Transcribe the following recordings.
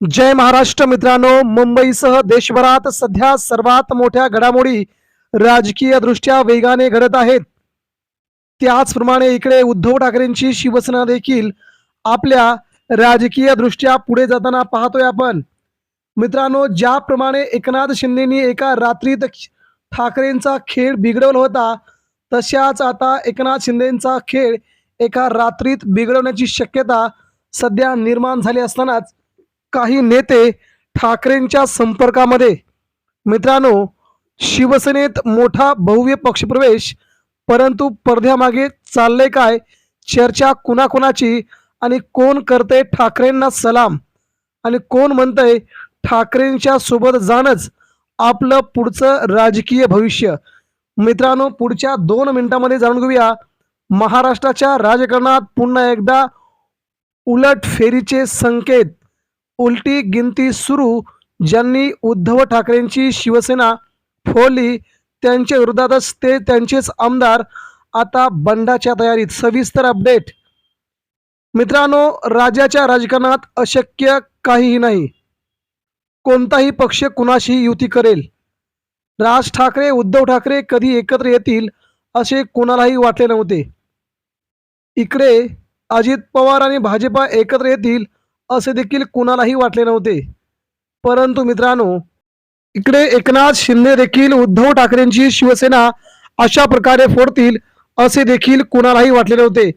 जय महाराष्ट्र मित्रांनो मुंबईसह देशभरात सध्या सर्वात मोठ्या घडामोडी राजकीय दृष्ट्या वेगाने घडत आहेत. त्याचप्रमाणे इकडे उद्धव ठाकरेंची शिवसेना देखील आपल्या राजकीय दृष्ट्या पुढे जाताना पाहतोय आपण. मित्रांनो ज्याप्रमाणे एकनाथ शिंदेनी एका रात्रीत ठाकरेंचा खेळ बिघडवला होता तशाच आता एकनाथ शिंदेचा खेळ एका रात्रीत बिघडवण्याची शक्यता सध्या निर्माण झाली असतानाच काही नेते ठाकरेंच्या संपर्कामध्ये. मित्रांनो शिवसेनेत मोठा भव्य पक्षप्रवेश परंतु पडद्यामागे चालले काय? चर्चा कुणाकुणाची? आणि कोण करते ठाकरेंना सलाम? आणि कोण म्हणतंय ठाकरेंच्या सोबत जाणंच आपलं पुढचं राजकीय भविष्य? मित्रांनो पुढच्या दोन मिनिटांमध्ये जाणून घेऊया. महाराष्ट्राच्या राजकारणात पुन्हा एकदा उलट फेरीचे संकेत. उलटी गिनती सुरू ज्यांनी उद्धव ठाकरेंची शिवसेना फोडली त्यांच्या विरोधातच ते त्यांचेच आमदार. आता बंडाच्या तयारीत सविस्तर अपडेट. मित्रांनो राज्याच्या राजकारणात अशक्य काहीही नाही. कोणताही पक्ष कुणाशी युती करेल. राज ठाकरे उद्धव ठाकरे कधी एकत्र येतील असे कोणालाही वाटले नव्हते. इकडे अजित पवार आणि भाजपा एकत्र येतील असे देखील कुणालाही वाटले नव्हते. परंतु मित्रांनो इकडे एकनाथ शिंदे देखील उद्धव ठाकरेंची शिवसेना अशा प्रकारे फोडतील असे देखील कुणालाही वाटले नव्हते.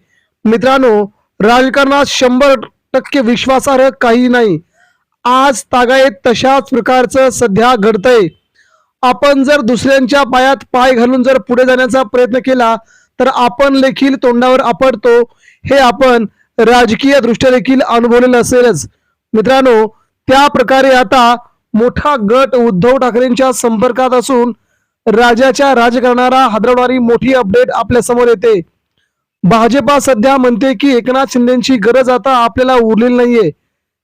मित्रांनो राजकारणात शंभर टक्के विश्वासार्ह काही नाही. आज तागायत तशाच प्रकारचं सध्या घडतंय. आपण जर दुसऱ्यांच्या पायात पाय घालून जर पुढे जाण्याचा प्रयत्न केला तर आपण देखील तोंडावर आपडतो हे आपण राजकीय दृष्ट्या देखील अनुभवलेलं असेलच. मित्रांनो त्या प्रकारे आता मोठा गट उद्धव ठाकरेंच्या संपर्कात असून राजाच्या राजकारणाला हादरवणारी मोठी अपडेट आपल्यासमोर येते. भाजपा सध्या म्हणते की एकनाथ शिंदेची गरज आता आपल्याला उरलेली नाहीये.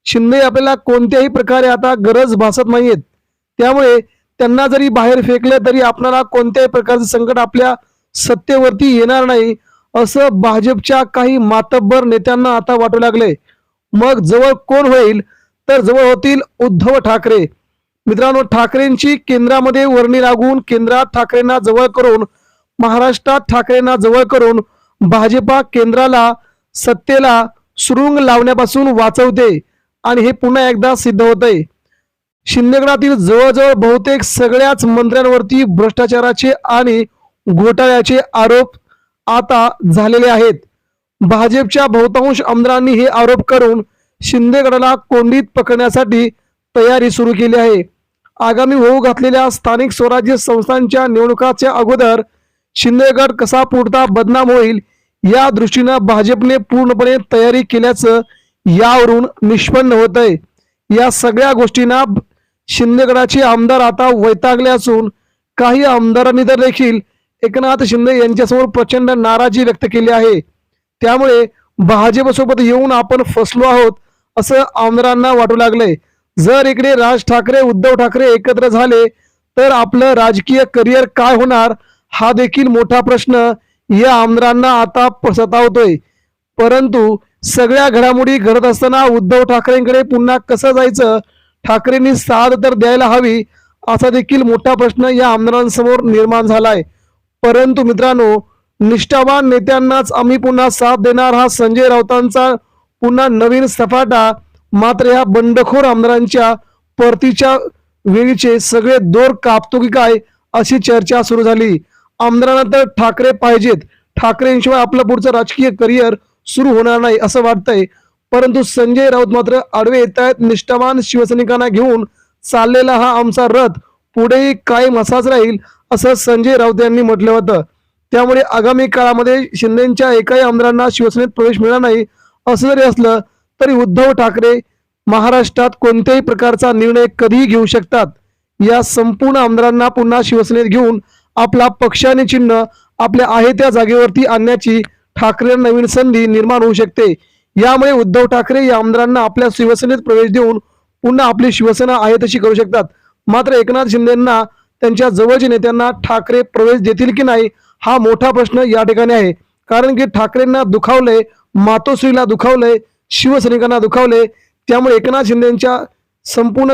शिंदे आपल्याला कोणत्याही प्रकारे आता गरज भासत नाहीयेत. त्यामुळे त्यांना जरी बाहेर फेकले तरी आपल्याला कोणत्याही प्रकारचं संकट आपल्या सत्तेवरती येणार नाही असं भाजपच्या काही मातब्बर नेत्यांना आता वाटू लागले. मग जवळ कोण होईल? तर जवळ होतील उद्धव ठाकरे. मित्रांनो ठाकरेंची केंद्रामध्ये वर्णी लागून केंद्रात ठाकरेंना जवळ करून महाराष्ट्रात ठाकरेंना जवळ करून भाजपा केंद्राला सत्तेला सुरुंग लावण्यापासून वाचवते आणि हे पुन्हा एकदा सिद्ध होतंय. शिंदेगडातील जवळजवळ बहुतेक सगळ्याच मंत्र्यांवरती भ्रष्टाचाराचे आणि घोटाळ्याचे आरोप आता झालेले आहेत. भाजपच्या बहुतांश आमदारांनी हे आरोप करून शिंदेगडाला कोंडीत पकडण्यासाठी तयारी सुरू केली आहे. आगामी होऊ घातलेल्या स्थानिक स्वराज्य संस्थांच्या निवडणुकाच्या अगोदर शिंदेगड कसा पुढता बदनाम होईल या दृष्टीनं भाजपने पूर्णपणे तयारी केल्याचं यावरून निष्पन्न होत आहे या सगळ्या गोष्टींना शिंदेगडाचे आमदार आता वैतागले असून काही आमदारांनी तर देखील एकनाथ शिंदे यांच्यासमोर प्रचंड नाराजी व्यक्त केली आहे. त्यामुळे भाजपसोबत येऊन आपण फसलो आहोत असं आमदारांना वाटू लागलंय. जर इकडे राज ठाकरे उद्धव ठाकरे एकत्र झाले तर आपलं राजकीय करिअर काय होणार हा देखील मोठा प्रश्न या आमदारांना आता सतावतोय परंतु सगळ्या घडामोडी घडत असताना उद्धव ठाकरेंकडे पुन्हा कसं जायचं ठाकरेंनी साथ तर द्यायला हवी असा देखील मोठा प्रश्न या आमदारांसमोर निर्माण झालाय. परंतु मित्रांनो निष्ठावान नेत्यांनाच आम्ही पुन्हा साथ देणार. हा संजय राऊतांचा पुन्हा नवीन सफाटा मात्र या बंडखोर आमदारांच्या परतीच्या वेळीचे सगळे दोर कापतो की काय अशी चर्चा सुरू झाली. आमदारांना तर ठाकरे पाहिजेत. ठाकरेंशिवाय आपलं पुढचं राजकीय करिअर सुरू होणार नाही असं वाटतंय. परंतु संजय राऊत मात्र आडवे येत आहेत निष्ठावान शिवसैनिकांना घेऊन चाललेला हा आमचा रथ पुढेही कायम असाच राहील. असं संजय राऊत यांनी म्हटलं होतं. त्यामुळे आगामी काळामध्ये शिंदेच्या एकाही आमदारांना शिवसेनेत प्रवेश मिळणार नाही असं जरी असलं तरी उद्धव ठाकरे महाराष्ट्रात कोणत्याही प्रकारचा निर्णय कधीही घेऊ शकतात. या संपूर्ण आमदारांना पुन्हा शिवसेनेत घेऊन आपला पक्ष आणि चिन्ह आपल्या आहे त्या जागेवरती आणण्याची ठाकरे नवीन संधी निर्माण होऊ शकते. यामुळे उद्धव ठाकरे या आमदारांना आपल्या शिवसेनेत प्रवेश देऊन पुन्हा आपली शिवसेना आहे तशी करू शकतात. मात्र एकनाथ शिंदेंना त्यांच्या जवळच्या नेत्यांना ठाकरे प्रवेश देतील की नाही हा मोठा प्रश्न या ठिकाणी आहे. कारण की ठाकरेंना दुखावलंय मातोश्रीला दुखावलंय शिवसैनिकांना दुखावले त्यामुळे एकनाथ शिंदेच्या संपूर्ण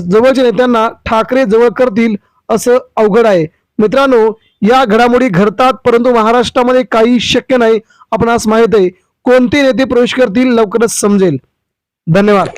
जवळच्या नेत्यांना ठाकरे जवळ करतील असं अवघड आहे. मित्रांनो या घडामोडी घडतात परंतु महाराष्ट्रामध्ये काही शक्य नाही. आपणास माहीत आहे कोणते नेते प्रवेश करतील लवकरच समजेल. धन्यवाद.